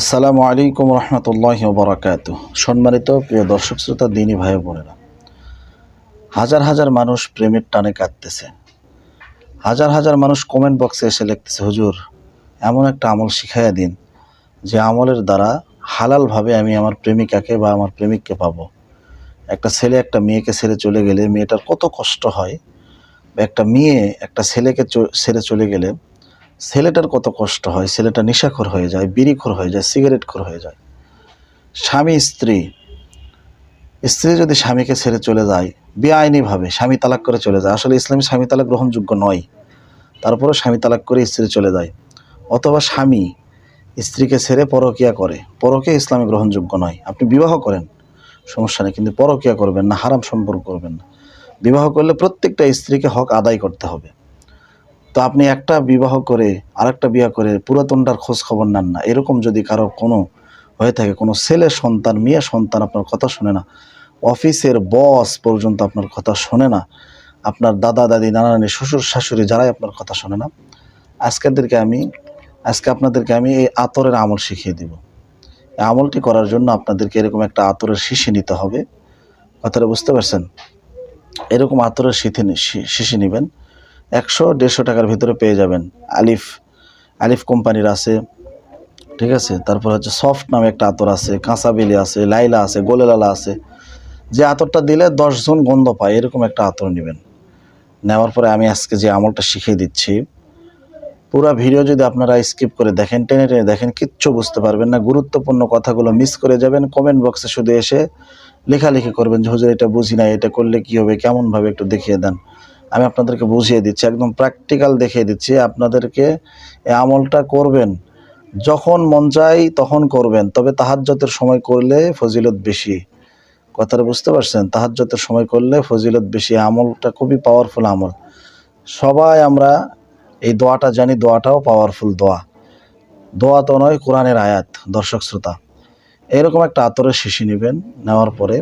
আসসালামু আলাইকুম রহমতুল্লাহ বরাকাত সম্মানিত প্রিয় দর্শক শ্রোতা, দিনী ভাই বোনেরা, হাজার হাজার মানুষ প্রেমের টানে কাঁদতেছে। হাজার হাজার মানুষ কমেন্ট বক্সে এসে লিখতেছে, হুজুর, এমন একটা আমল শিখাইয়া দিন, যে আমলের দ্বারা হালালভাবে আমি আমার প্রেমিকাকে বা আমার প্রেমিককে পাবো। একটা ছেলে একটা মেয়েকে ছেড়ে চলে গেলে মেয়েটার কত কষ্ট হয় একটা মেয়ে একটা ছেলেকে ছেড়ে চলে গেলে ছেলেটার কত কষ্ট হয়, ছেলেটা নেশাখোর হয়ে যায়, বিড়িখোর হয়ে যায়, সিগারেটখোর হয়ে যায়। স্বামী, স্ত্রী। স্ত্রী যদি স্বামীকে ছেড়ে চলে যায়, বেআইনিভাবে স্বামী তালাক করে চলে যায়। আসলে ইসলামী স্বামী তালাক গ্রহণযোগ্য নয়। তারপরেও স্বামী তালাক করে স্ত্রী চলে যায়। অথবা স্বামী স্ত্রীকে ছেড়ে পরকিয়া করে। পরকিয়া ইসলামী গ্রহণযোগ্য নয়। আপনি বিবাহ করেন, সমস্যা নেই, কিন্তু পরকিয়া করবেন না, হারাম সম্পর্ক করবেন না। বিবাহ করলে প্রত্যেকটা স্ত্রীকে হক আদায় করতে হবে। তো আপনি একটা বিবাহ করে আরেকটা বিয়ে করে পুরাতনটার খোঁজ খবর নেন না। এরকম যদি কারও কোনো হয়ে থাকে, কোনো ছেলে সন্তান, মেয়ে সন্তান আপনার কথা শোনে না, অফিসের বস পর্যন্ত আপনার কথা শোনে না, আপনার দাদা, দাদি, নানা, নানি, শ্বশুর, শাশুড়ি যারাই আপনার কথা শোনে না, আজকেদেরকে আমি, আজকে আপনাদেরকে আমি এই আতরের আমল শিখিয়ে দিব। এই আমলটি করার জন্য আপনাদেরকে এরকম একটা আতরের শিশি নিতে হবে। কথাটা বুঝতে পারছেন? এরকম আতরের শীতে শিশি নেবেন। একশো, দেড়শো টাকার ভিতরে পেয়ে যাবেন। আলিফ আলিফ কোম্পানির আছে, ঠিক আছে? তারপর হচ্ছে সফট নামে একটা আতর আছে, কাঁচা বেলি আছে, লাইলা আছে, গোলেলালা আছে। যে আতরটা দিলে দশজন গন্ধ পায়, এরকম একটা আতর নেবেন। নেওয়ার পরে আমি আজকে যে আমলটা শিখিয়ে দিচ্ছি, পুরো ভিডিও যদি আপনারা স্কিপ করে দেখেন, টেনে টেনে দেখেন, কিচ্ছু বুঝতে পারবেন না, গুরুত্বপূর্ণ কথাগুলো মিস করে যাবেন কমেন্ট বক্সে শুধু এসে লেখালেখি করবেন যে, হুজুর, এটা বুঝি না এটা করলে কি হবে? কেমনভাবে একটু দেখিয়ে দেন? আমি আপনাদেরকে বুঝিয়ে দিচ্ছি, একদম প্র্যাকটিক্যাল দেখিয়ে দিচ্ছি, আপনাদেরকে এই আমলটা করবেন, যখন মন চাই তখন করবেন, তবে তাহাজ্জতের সময় করলে ফজিলত বেশি। কথাটা বুঝতে পারছেন? তাহাজ্জতের সময় করলে ফজিলত বেশি আমলটা খুবই পাওয়ারফুল আমল। সবাই আমরা এই দোয়াটা জানি, দোয়াটাও পাওয়ারফুল দোয়া। দোয়া তো নয়, কোরআনের আয়াত, দর্শক শ্রোতা। এরকম একটা আতরের শিশি নেবেন, নেওয়ার পরে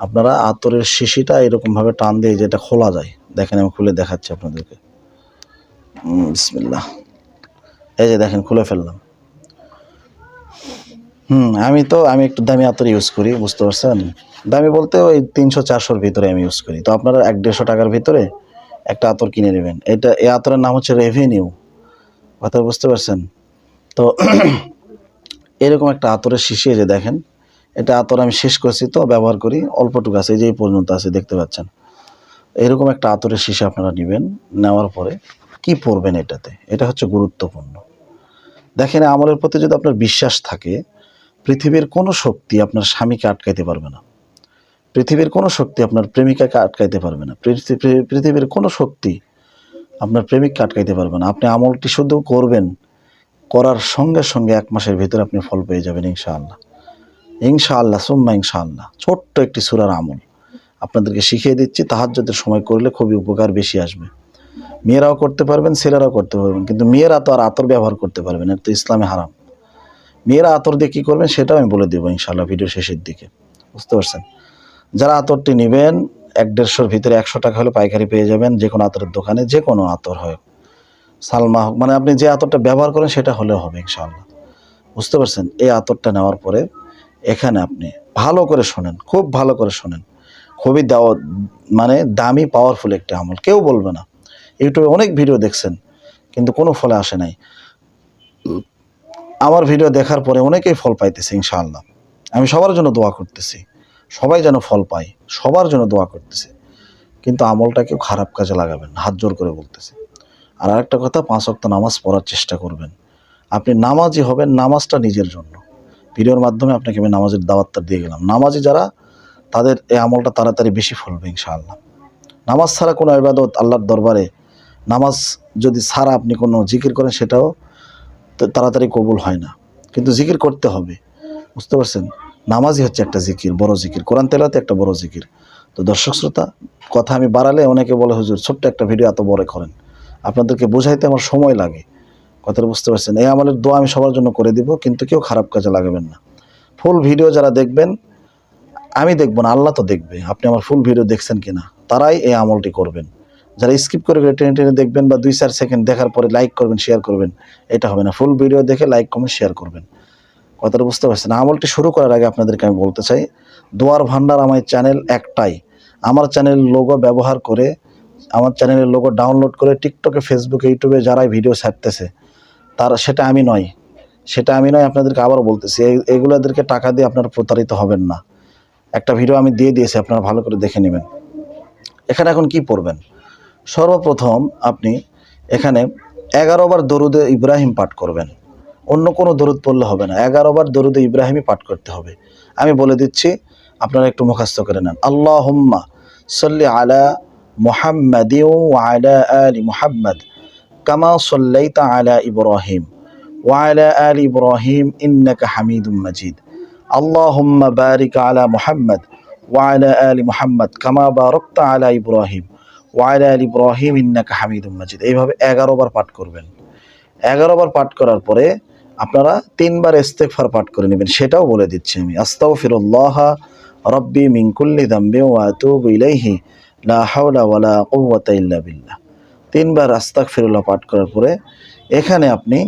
আপনারা আতরের শিশিটা এরকমভাবে টান দিয়ে যেটা খোলা যায় দেখেন আমি খুলে দেখাচ্ছি আপনাদেরকে। উম, বিসমিল্লাহ। এই যে দেখেন খুলে ফেললাম। হুম আমি তো আমি একটু দামি আতর ইউজ করি বুঝতে পারছেন? দামি বলতে ওই তিনশো চারশোর ভিতরে আমি ইউজ করি। তো আপনারা এক দেড়শো টাকার ভিতরে একটা আতর কিনে নেবেন। এটা এই আতরের নাম হচ্ছে রেভিনিউ কথা বুঝতে পারছেন? তো এরকম একটা আতরের শিশি যে দেখেন এটা আতর আমি শেষ করছি, তো ব্যবহার করি। অল্পটুকু আছে, এই যে এই পর্যন্ত আছে, দেখতে পাচ্ছেন। এরকম একটা আতরের শিশি আপনারা নেবেন, নেওয়ার পরে কি পরবেন এটাতে? এটা হচ্ছে গুরুত্বপূর্ণ। দেখেন, আমলের প্রতি যদি আপনার বিশ্বাস থাকে, পৃথিবীর কোনো শক্তি আপনার স্বামীকে আটকাইতে পারবে না। পৃথিবীর কোনো শক্তি আপনার প্রেমিকাকে আটকাইতে পারবে না। পৃথিবীর কোনো শক্তি আপনার প্রেমিককে আটকাইতে পারবে না। আপনি আমলটি শুধু করবেন, করার সঙ্গে সঙ্গে এক মাসের ভিতরে আপনি ফল পেয়ে যাবেন, ইনশাআল্লাহ। ইনশাআল্লাহ, সুম্মা ইনশাআল্লাহ। ছোট্ট একটি সুরার আমল। আপনাদেরকে শিখিয়ে দিচ্ছি, তাহাজ্জুদের সময় করলে খুবই উপকার বেশি আসবে। মেয়েরাও করতে পারবেন, ছেলেরাও করতে পারবেন, কিন্তু মেয়েরা তো আর আতর ব্যবহার করতে পারবেন এটা তো ইসলামে হারাম। মেয়েরা আতর দিয়ে কী করবেন সেটাও আমি বলে দেবো ইনশাআল্লাহ ভিডিও শেষের দিকে। বুঝতে পারছেন? যারা আতরটি নেবেন, এক দেড়শোর ভিতরে একশো টাকা হলে পাইকারি পেয়ে যাবেন, যে কোনো আতরের দোকানে যে কোনো আতর হয়। সালমা হোক মানে আপনি যে আতরটা ব্যবহার করেন সেটা হলেও হবে ইনশাআল্লাহ। বুঝতে পারছেন? এই আতরটা নেওয়ার পরে এখানে আপনি ভালো করে শোনেন, খুব ভালো করে শোনেন। খুবই দাও মানে দামি পাওয়ারফুল একটা আমল। কেউ বলবে না। ইউটিউবে অনেক ভিডিও দেখছেন, কিন্তু কোনো ফলে আসে নাই। আমার ভিডিও দেখার পরে অনেকেই ফল পাইতেছে, ইনশাআল্লাহ। আমি সবার জন্য দোয়া করতেছি। সবাই যেন ফল পায়, সবার জন্য দোয়া করতেছে। কিন্তু আমলটা কেউ খারাপ কাজে লাগাবেন হাত জোর করে বলতেছে। আর আরেকটা কথা, পাঁচ অক্ত নামাজ পড়ার চেষ্টা করবেন। আপনি নামাজই হবেন, নামাজটা নিজের জন্য। ভিডিওর মাধ্যমে আপনাকে আমি নামাজের দাওয়াতটা দিয়ে গেলাম। নামাজি যারা, তাদের এই আমলটা তাড়াতাড়ি বেশি ফলবে ইনশাআল্লাহ। নামাজ ছাড়া কোনো ইবাদত আল্লাহর দরবারে, নামাজ যদি ছাড়া আপনি কোনো জিকির করেন, সেটাও তাড়াতাড়ি কবুল হয় না। কিন্তু জিকির করতে হবে। বুঝতে পারছেন? নামাজই হচ্ছে একটা জিকির, বড় জিকির। কোরআন তেলাতে একটা বড় জিকির। তো দর্শক শ্রোতা, কথা আমি বাড়ালে অনেকে বলে, হুজুর, ছোট্ট একটা ভিডিও এত বড় করেন। আপনাদেরকে বোঝাইতে আমার সময় লাগে। কথাটা বুঝতে পারছেন। এই আমলের দোয়া আমি সবার জন্য করে দিব, কিন্তু কেউ খারাপ কাজে লাগাবেন না। ফুল ভিডিও যারা দেখবেন, আমি দেখব না, আল্লাহ তো দেখবে, আপনি আমার ফুল ভিডিও দেখছেন কি না তারাই এই আমলটি করবেন। যারা স্কিপ করে টেনে টেনে দেখবেন বা দুই চার সেকেন্ড দেখার পরে লাইক করবেন শেয়ার করবেন, এটা হবে না। ফুল ভিডিও দেখে লাইক কমেন্ট শেয়ার করবেন। কথাটা বুঝতে পারছেন? আমলটি শুরু করার আগে আপনাদেরকে আমি বলতে চাই, দোয়ার ভান্ডার আমার চ্যানেল একটাই। আমার চ্যানেলের লোগো ব্যবহার করে, আমার চ্যানেলের লোগো ডাউনলোড করে টিকটকে ফেসবুকে ইউটিউবে যারাই ভিডিও ছাড়তেছে তারা সেটা আমি নয়। সেটা আমি নয়, আপনাদেরকে আবারও বলতেছি এগুলোদেরকে টাকা দিয়ে আপনারা প্রতারিত হবেন না। একটা ভিডিও আমি দিয়ে দিয়েছি, আপনারা ভালো করে দেখে নেবেন। এখানে এখন কি পড়বেন? সর্বপ্রথম আপনি এখানে এগারো বার দরুদে ইব্রাহিম পাঠ করবেন। অন্য কোনো দরুদ পড়লে হবে না। এগারো বার দরুদে ইব্রাহিমই পাঠ করতে হবে। আমি বলে দিচ্ছি, আপনারা একটু মুখাস্ত করে নেন। আল্লাহ হুম্মা সল্লি আলা মুহাম্মাদ আলা আলি মুহাম্মদ। কামা সল্লাইতা আলা ইব্রাহিম ওয়ালা আল ইব্রাহিম ইন্নাকা হামিদুম মাজিদ। আল্লাহুম্মা বারিক আলা মুহাম্মদ ওয়ালা আলি মুহাম্মদ কামা বারাকতা আলা ইব্রাহিম ওয়ালা আলি ইব্রাহিম ইন্নাকা হামিদুম মাজিদ। এইভাবে এগারো বার পাঠ করবেন। এগারো বার পাঠ করার পরে আপনারা তিনবার ইস্তেগফার পাঠ করে নেবেন, সেটাও বলে দিচ্ছি আমি। আস্তাও ফিরুল্লাহ কুল্লি মিঙ্কুল্লি ওয়া আতুবু ইলাইহি, লা হাওলা ওয়ালা কুওয়াতা ইল্লা বিল্লাহ। তিনবার আস্তাগফিরুল্লাহ পাঠ করার পরে এখানে আপনি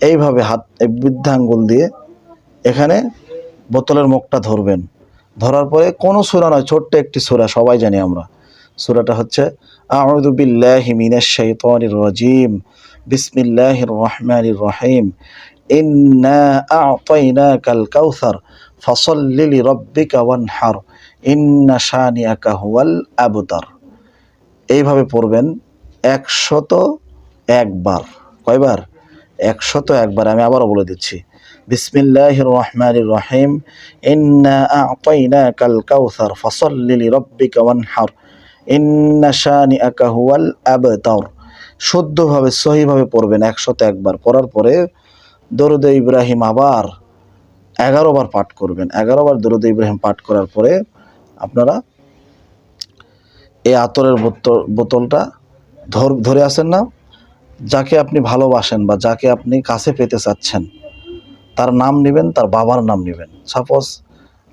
এইভাবে হাত বৃদ্ধাঙ্গুল দিয়ে এখানে বোতলের মুখটা ধরবেন। ধরার পরে কোনো সূরা নয়, ছোট্ট একটি সূরা, সবাই জানি আমরা। সূরাটা হচ্ছে, আউযু বিল্লাহি মিনাশ শাইতানির রাজিম, বিসমিল্লাহির রহমানির রহিম, ইন্না আ'তাইনাকাল কাউসার ফসল্লি লিরাব্বিকা ওয়ানহার, ইন্না শানিআকা হুয়াল আবতার। এইভাবে পড়বেন একশত একবার। কয়বার? একশত একবার, আমি আবারও বলে দিচ্ছি। বিসমিল্লাহ রহমান রহিম আ'তাইনাকাল কাউসার, ফসল্লি লিরাব্বিকা ওয়ানহার। ইন্না আবতার। শুদ্ধভাবে, সহিভাবে পড়বেন একশত একবার। পড়ার পরে দরুদ ইব্রাহিম আবার এগারো বার পাঠ করবেন। এগারো বার দরুদ ইব্রাহিম পাঠ করার পরে আপনারা এই আতরের বোতল বোতলটা ধর আসেন না, যাকে আপনি ভালোবাসেন বা যাকে আপনি কাছে পেতে চাচ্ছেন, তার নাম নেবেন, তার বাবার নাম নেবেন। সাপোজ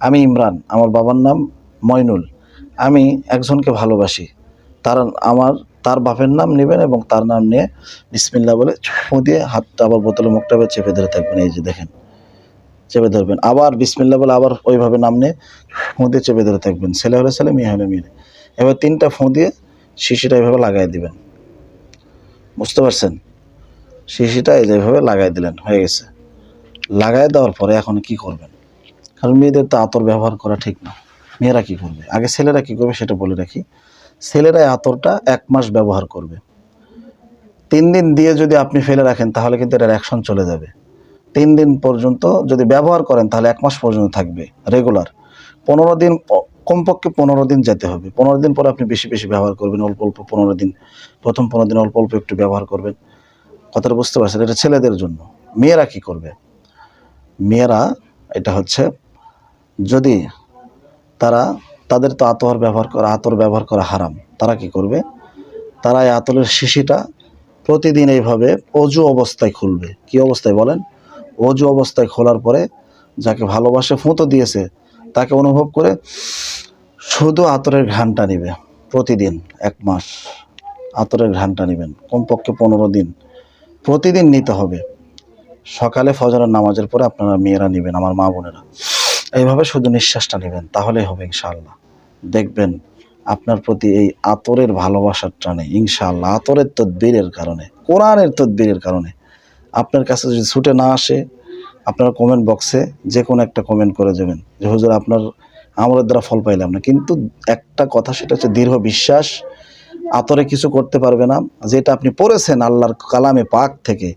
আমি ইমরান, আমার বাবার নাম ময়নুল আমি একজনকে ভালোবাসি, তার আমার, তার বাপের নাম নেবেন এবং তার নাম নিয়ে বিসমিল্লা বলে ফু দিয়ে হাতটা আবার বোতলে, মুখটা আবার চেপে ধরে থাকবেন। এই যে দেখেন, চেপে ধরবেন। আবার বিসমিল্লা বলে আবার ওইভাবে নাম নিয়ে ফু দিয়ে চেপে ধরে থাকবেন। ছেলে হলে ছেলে, মেয়ে হলে মেয়ে এবার তিনটা ফু দিয়ে শিশিটা এইভাবে লাগাই দিবেন। বুঝতে পারছেন? শিশিটা এই যেভাবে লাগাই দিলেন, হয়ে গেছে। লাগাই দেওয়ার পরে এখন কি করবেন? কারণ মেয়েদের তো আতর ব্যবহার করা ঠিক না। মেয়েরা কি করবে? আগে ছেলেরা কি করবে সেটা বলে রাখি। ছেলেরা আতরটা এক মাস ব্যবহার করবে। তিন দিন দিয়ে যদি আপনি ফেলে রাখেন, তাহলে কিন্তু এটার অ্যাকশন চলে যাবে। তিন দিন পর্যন্ত যদি ব্যবহার করেন, তাহলে এক মাস পর্যন্ত থাকবে রেগুলার পনেরো দিন কমপক্ষে পনেরো দিন যেতে হবে। পনেরো দিন পরে আপনি বেশি বেশি ব্যবহার করবেন, অল্প অল্প পনেরো দিন। প্রথম পনেরো দিন অল্প অল্প একটু ব্যবহার করবেন। কথাটা বুঝতে পারছেন? এটা ছেলেদের জন্য। মেয়েরা কি করবে? মেয়েরা, এটা হচ্ছে, যদি তারা, তাদের তো আতর ব্যবহার করা, আতর ব্যবহার করা হারাম। তারা কি করবে? তারা এই আতরের শিশিটা প্রতিদিন এইভাবে অজু অবস্থায় খুলবে। কি অবস্থায় বলেন? অজু অবস্থায় খোলার পরে যাকে ভালোবাসে, ফুঁতো দিয়েছে, তাকে অনুভব করে শুধু আতরের ঘ্রাণটা নেবে প্রতিদিন, এক মাস আতরের ঘ্রাণটা নেবেন, কমপক্ষে পনেরো দিন প্রতিদিন নিতে হবে। সকালে ফজরের নামাজের পরে আপনারা মেয়েরা নেবেন, আমার মা বোনেরা। এইভাবে শুধু নিঃশ্বাসটা নেবেন, তাহলেই হবে ইনশাআল্লাহ। দেখবেন আপনার প্রতি এই আতরের ভালোবাসার টানে ইনশাআল্লাহ। আতরের তদ্বিরের কারণে, কোরআনের তদ্বিরের কারণে আপনার কাছে যদি ছুটে না আসে, আপনারা কমেন্ট বক্সে যে কোনো একটা কমেন্ট করে যাবেন যে, হুজুর, আপনার আমলের দ্বারা ফল পাইলাম না। কিন্তু একটা কথা সেটা হচ্ছে দীর্ঘ বিশ্বাস। আতরে কিছু করতে পারবে না। যেটা আপনি পড়েছেন আল্লাহর কালামে পাক থেকে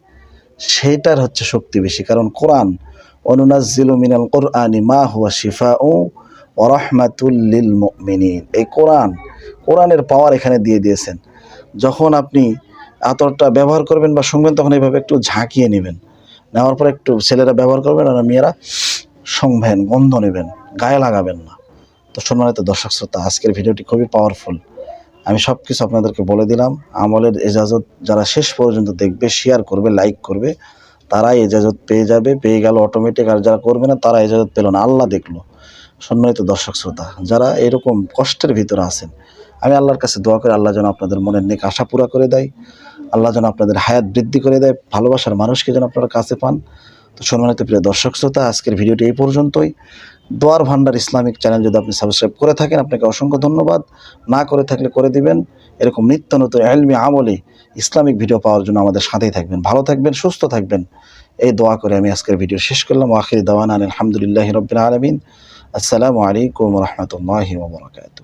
সেইটার হচ্ছে শক্তি বেশি। কারণ কোরআন অনুনাজিলু মিনাল কোরআনি মা হুয়া শিফা ও ওরহমাতুল্লিল মিনিন এই কোরআন, কোরআনের পাওয়ার এখানে দিয়ে দিয়েছেন। যখন আপনি আতরটা ব্যবহার করবেন বা শুনবেন, তখন এইভাবে একটু ঝাঁকিয়ে নেবেন। নেওয়ার পর একটু ছেলেরা ব্যবহার করবেন আর মেয়েরা সংবেন গন্ধ নেবেন। গায়ে লাগাবেন না। তো সম্মানিত দর্শক শ্রোতা, আজকের ভিডিওটি খুবই পাওয়ারফুল আমি সব কিছু আপনাদেরকে বলে দিলাম। আমলের এজাজত যারা শেষ পর্যন্ত দেখবে শেয়ার করবে লাইক করবে, তারাই এজাজত পেয়ে যাবে, পেয়ে গেল অটোমেটিক আর যারা করবে না, তারা এজাজত পেল না। আল্লাহ দেখল। সম্মানিত দর্শক শ্রোতা, যারা এরকম কষ্টের ভিতরে আছেন, আমি আল্লাহর কাছে দোয়া করে, আল্লাহ যেন আপনাদের মনের নেক আশা পুরা করে দেয়। আল্লাহ যেন আপনাদের হায়াত বৃদ্ধি করে দেয়, ভালোবাসার মানুষকে যেন আপনারা কাছে পান। তো সম্মানিত প্রিয় দর্শক শ্রোতা, আজকের ভিডিওটি এই পর্যন্তই। দোয়ার ভান্ডার ইসলামিক চ্যানেল যদি আপনি সাবস্ক্রাইব করে থাকেন, আপনাকে অসংখ্য ধন্যবাদ। না করে থাকলে করে দিবেন। এরকম নিত্য নতুন এলমি আমলে ইসলামিক ভিডিও পাওয়ার জন্য আমাদের সাথেই থাকবেন। ভালো থাকবেন, সুস্থ থাকবেন। এই দোয়া করে আমি আজকের ভিডিও শেষ করলাম। আখির দাওয়ান আলহামদুলিল্লাহ রবিন আলমিন। আসসালামু আলাইকুম রহমতুল্লাহ ওবরাকাতুহ